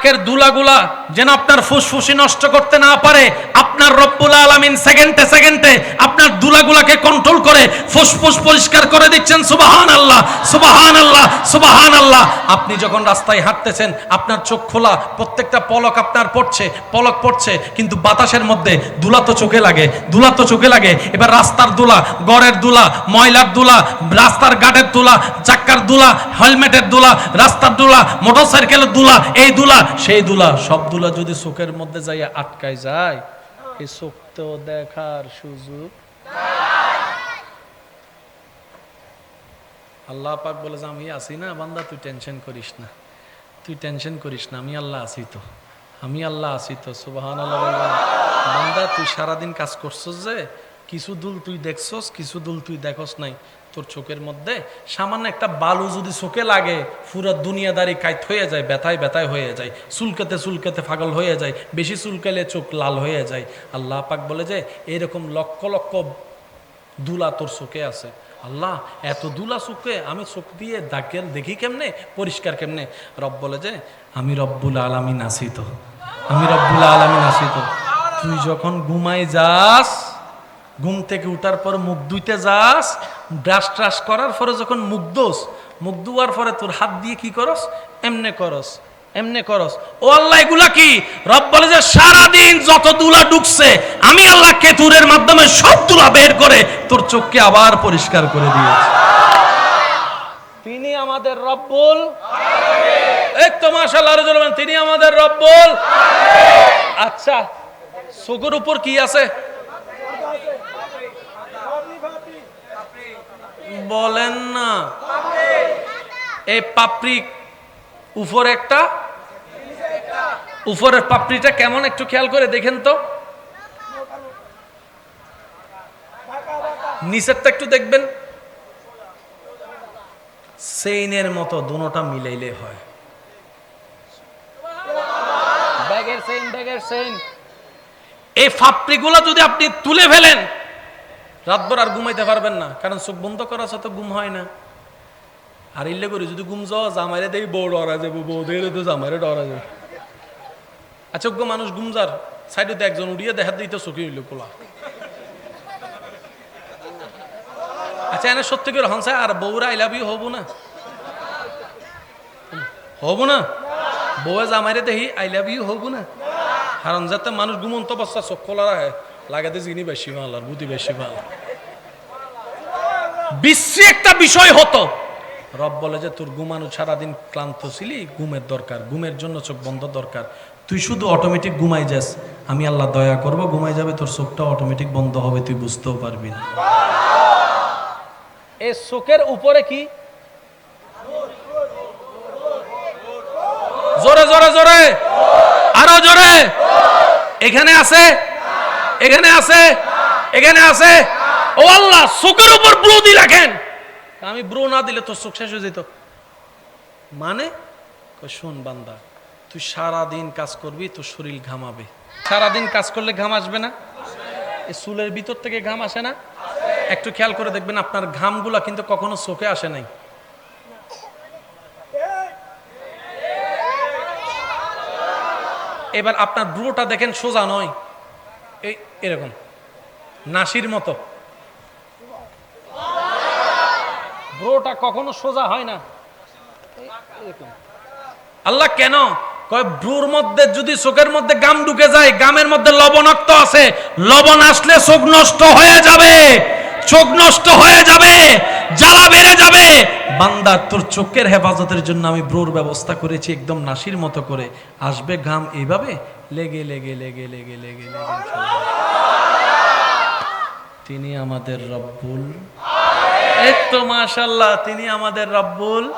নাকের দুলাগুলা যেন আপনার ফুসফুসি নষ্ট করতে না পারে, আপনার রব্বুল আলামিন সেকেন্ডে সেকেন্ডে আপনার দুলাগুলাকে কন্ট্রোল করে ফুসফুস পরিষ্কার করে দিচ্ছেন সুবাহান আল্লাহ সুবাহান আল্লাহ সুবাহান আল্লাহ আপনি যখন রাস্তায় হাঁটতেছেন, আপনার চোখ খোলা, প্রত্যেকটা পলক আপনার পড়ছে, পলক পড়ছে, কিন্তু বাতাসের মধ্যে দুলা তো চোখে লাগে, দুলা তো চোখে লাগে। এবার রাস্তার দুলা, গড়ের দুলা, ময়লার দুলা, রাস্তার গাটের দুলা, চাক্কার দুলা, হেলমেটের দুলা, রাস্তার দুলা মোটর সাইকেলের দুলা, এই দুলা সেই দুলা, সব দুলা যদি চোখের মধ্যে যাইয়া আটকায় যায়, এই চোখ তো দেখার সুযোগ আল্লাহ পাক বলে যে, আমি আছি না, বান্দা, তুই টেনশন করিস না। তুই টেনশন করিস না, আমি আল্লাহ আছি তো। আমি আল্লাহ আছি তো সুবাহান বান্দা, তুই সারাদিন কাজ করছস যে কিছু দুল তুই দেখছস, কিছু দুল তুই দেখস নাই। তোর চোখের মধ্যে সামান্য একটা বালু যদি চোখে লাগে, পুরো দুনিয়াদারি কাইত হয়ে যায়, ব্যথায় ব্যথায় হয়ে যায়, চুলকাতে চুলকাতে পাগল হয়ে যায়, বেশি চুলকালে চোখ লাল হয়ে যায়। আল্লাহ পাক বলে যে, এরকম লক্ষ লক্ষ দুলা তোর চোখে আছে। আল্লাহ, এত দুলা চোখে আমি চোখ দিয়ে দাকের দেখি কেমনে? পরিষ্কার কেমনে? রব বলে যে, আমি রব্বুল আলামিন আছি তো। আমি রব্বুল আলামিন আছি তো। তুই যখন ঘুমাই যাস ঘুম থেকে উঠার পর মুখ ধুইতে যাস, ব্রাশ ট্রাশ করার পরে যখন মুখ দোস মুখ ধোয়ার পরে তোর হাত দিয়ে কি করস? এমনে করস এমনে করস। ও আল্লাহ, এগুলা কি? রব বলে যে সারাদিন যত দুলা ঢুকছে আমি আল্লাহ কেতুরের মাধ্যমে সব তুলা বের করে তোর চোখকে আবার পরিষ্কার করে দিয়েছি। তিনি আমাদের রব্বুল এই তো মাশাআল্লাহ তিনি আমাদের রব্বুল আচ্ছা চোখের উপর কি আছে? বলেন না। এই পাপড়ি উপর একটা উপরের পাপড়িটা কেমন একটু খেয়াল করে দেখেন তো। নিচেরটা একটু দেখবেন। সেইনের মতো দুনোটা মিলাইলে হয়। ব্যাগের সেইন ব্যাগের সেইন। এই ফাপড়িগুলো যদি আপনি তুলে ফেলেন রাতভর আর ঘুমাইতে পারবেন না, কারণ চোখ বন্ধ করা তো ঘুম হয় না। আর ইল্লে করি, যদি ঘুম যাওয়া জামাইরে দেই, বউ ডরা যাব, বউ দেখলে তো জামাইরে ডরা যাবে। আচ্ছা মানুষ ঘুম যার, সাইডে একজন উড়িয়ে দেখা দিতে চোখে হইল কোলা আচ্ছা এনে সত্যি করে হনসা আর বউরা আই লাভ ইউ, হব না? হব না? বউয়ে জামাইরে দেখি আই লাভ ইউ, হব না? কারণ যাতে মানুষ ঘুমন্ত অবস্থা চোখ খোলা রাখে। বেশি ভালো, আর বুদ্ধি বেশি ভালো। বিশ্রী একটা বিষয় হতো। রব বলে যে, তোর ঘুমানো সারাদিন ক্লান্ত ছিলি? ঘুমের দরকার। ঘুমের জন্য চোখ বন্ধ দরকার। তুই শুধু অটোমেটিক ঘুমাই যাস। আমি আল্লাহ দয়া করব, ঘুমাই যাবে, তোর চোখটা অটোমেটিক বন্ধ হবে, তুই বুঝতেও পারবি না। এই চোখের উপরে কি? জোরে জোরে জোরে। আরও জোরে। এখানে আছে এখানে আছে? এখানে আছে? ও আল্লাহ, চোখের উপর ব্রু দি রাখেন। আমি ব্রু না দিলে তোর চোখ শেষ হয়ে যেত। মানে? শোন বান্দা, তুই সারা দিন কাজ করবি, তোর শরীর ঘামাবে। সারা দিন কাজ করলে ঘাম আসবে না? এই চুলের ভিতর থেকে ঘাম আসে না? একটু খেয়াল করে দেখবেন, আপনার ঘামগুলা কিন্তু কখনো চোখে আসে নাই। এবার আপনার ব্রুটা দেখেন সোজা নয়। এই, এরকম। নাসির মতো। ব্রোটা কখনো সোজা হয় না। আল্লাহ কেন? ব্রুর মধ্যে যদি চোখের মধ্যে গাম ঢুকে যায়, গামের মধ্যে লবণাক্ত আছে, লবণ আসলে চোখ নষ্ট হয়ে যাবে। চোখ নষ্ট হয়ে যাবে। জ্বালা বেড়ে যাবে, বান্দা তোর চোখের হেফাজতের জন্য আমি ব্রোর ব্যবস্থা করেছি একদম নাসির মতো করে। আসবে ঘাম এইভাবে? লেগে লেগে লেগে লেগে লেগে লেগে। তিনি আমাদের রব্বুল। এই তো মাশাল্লাহ তিনি আমাদের রব্বুল।